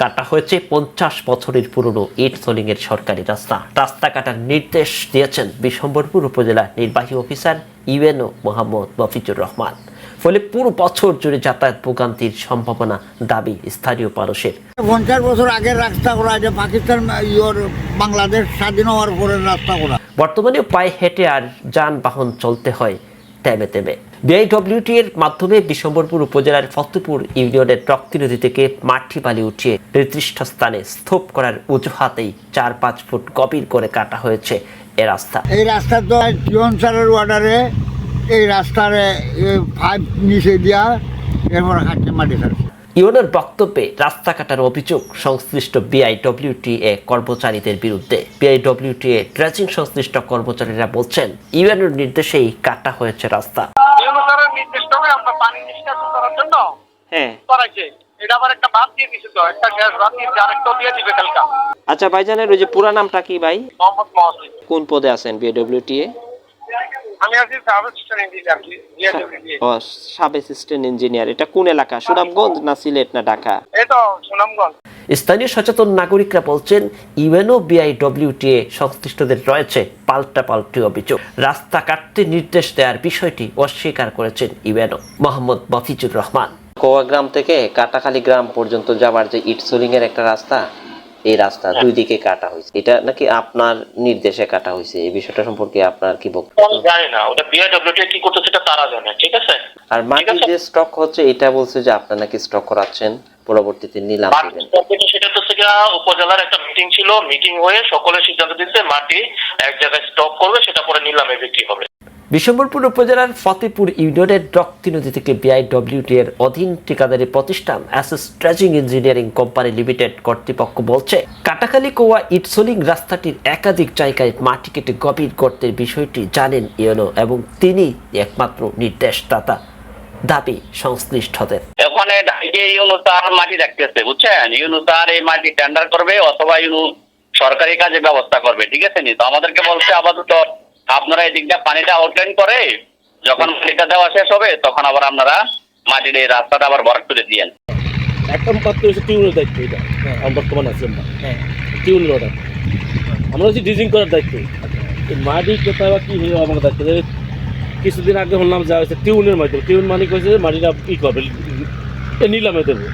কাটা হয়েছে পঞ্চাশ বছরের পুরনো ইট সোলিং এর সরকারি রাস্তা। রাস্তা কাটার নির্দেশ দিয়েছেন বিশম্বরপুর উপজেলা নির্বাহী অফিসার ইউএনও মোহাম্মদ মফিজুর রহমান। ফলে পুরো বছর জুড়ে যাতায়াত ভোগান্তির সম্ভাবনা দাবি স্থানীয় মানুষের। পঞ্চাশ বছর আগের রাস্তা করা যে পাকিস্তান ইয়োর বাংলাদেশ স্বাধীন হওয়ার পরের রাস্তা করা। বর্তমানে পায়ে হেঁটে আর যানবাহন চলতে হয়। তেমে তেমে বিআইডব্লিউটি এর মাধ্যমে বিশ্বম্বরপুর উপজেলার ফতেপুর ইউনিয়নের রক্তি নদী থেকে মাটি বালি উঠিয়ে নির্দিষ্ট স্থানে স্তূপ করার অজুহাতেই চার পাঁচ ফুট গভীর করে কাটা হয়েছে এ রাস্তা। এই রাস্তা তো টিউন সারের অর্ডারে এই রাস্তারে ফাইভ নিচে দিয়া এরপর হাঁটছে মাটি ছাড়ছে ইউনের বক্তব্যে রাস্তা কাটার অভিযোগ সংশ্লিষ্ট বিআইডব্লিউটিএ কর্মচারীদের বিরুদ্ধে। বিআইডব্লিউটিএ ড্রেজিং সংশ্লিষ্ট কর্মচারীরা বলছেন ইউএনের নির্দেশেই কাটা হয়েছে রাস্তা। নিয়মতারের নির্দিষ্টভাবে আমরা পানি নিষ্কাশন করার জন্য হ্যাঁ। করাইছে। এটা আবার একটা বাদ দিয়ে দিছে তো একটা গ্যাস বাদ দিয়ে আরেকটাও দিয়ে দিবে কালকা। আচ্ছা ভাইজানের ওই যে পুরা নামটা কি ভাই? কোন পদে আছেন বিএডব্লিউটিএ আমি আছি সাব স্টেশন ইঞ্জিনিয়ার বিএডব্লিউ ও সাব অ্যাসিস্ট্যান্ট ইঞ্জিনিয়ার এটা কোন এলাকা? সুনামগঞ্জ না সিলেট না ঢাকা? এই সুনামগঞ্জ। স্থানীয় সচেতন নাগরিকরা বলছেন ইউএনও বিআইডব্লিউটিএ সংশ্লিষ্টদের রয়েছে পাল্টা পাল্টি অভিযোগ। রাস্তা কাটতে নির্দেশ দেওয়ার বিষয়টি অস্বীকার করেছেন ইউএনও। মোহাম্মদ মফিজুর রহমান। কোয়া গ্রাম থেকে কাটাখালী গ্রাম পর্যন্ত যাবার যে ইটসোলিং এর একটা রাস্তা এই রাস্তা দুই দিকে কাটা হয়েছে। এটা নাকি আপনার নির্দেশে কাটা হয়েছে? এই বিষয়টা সম্পর্কে আপনার কি বক্তব্য? আমি জানি না। ওটা বিআইডব্লিউটি কি করতে সেটা তারা জানে ঠিক আছে? আর মাটি যে স্টক হচ্ছে এটা বলছে যে আপনার নাকি স্টক করাচ্ছেন পরবর্তীতে নিলাম দিবেন। সেটা তো সেটা উপজেলার একটা মিটিং ছিল। মিটিং হয়ে সকলে সিদ্ধান্ত দিচ্ছে মাটি এক জায়গায় স্টক করবে সেটা পরে নিলামে বিক্রি হবে। বিশম্বরপুর উপজেলার ফতেপুর ইউনিয়নের রক্তি নদী থেকে বিআইডব্লিউটি এর অধীন ঠিকাদারি প্রতিষ্ঠান Aces dredging engineering company limited কর্তৃপক্ষ বলছে, কাটাখালী কোয়া ইটসোলিং রাস্তাটির একাধিক জায়গায় মাটি কেটে গভীর গর্তের বিষয়টি জানেন ইয়নো এবং তিনি একমাত্র নির্দেশদাতা। দাবি সংশ্লিষ্টদের। ওখানে তার মাটি রাখতেছে বুঝছেন? ইউনু তার এই মাটি টেন্ডার করবে অথবা ইউনু সরকারি কাজে ব্যবস্থা করবে, ঠিক আছে নি? তো আমাদেরকে বলছে আপাতত আপনারা এই দিকটা পানিটা আউটলাইন করে যখন পানিটা দেওয়া শেষ হবে তখন আবার আপনারা মাটির এই রাস্তাটা আবার ভরাট করে দিয়েন একদম মাত্র হচ্ছে টিউনের দায়িত্ব এটা বর্তমান আছে আমরা। টিউনের অর্ডার। আমরা হচ্ছে ডিজিং করার দায়িত্ব। মাটি কোথায় বা কী হয়ে আমার দায়িত্ব? কিছুদিন আগে শুনলাম যা হচ্ছে টিউনের মাধ্যমে টিউন মানে কইছে মাটিটা কী করবে নিলামে দেবো।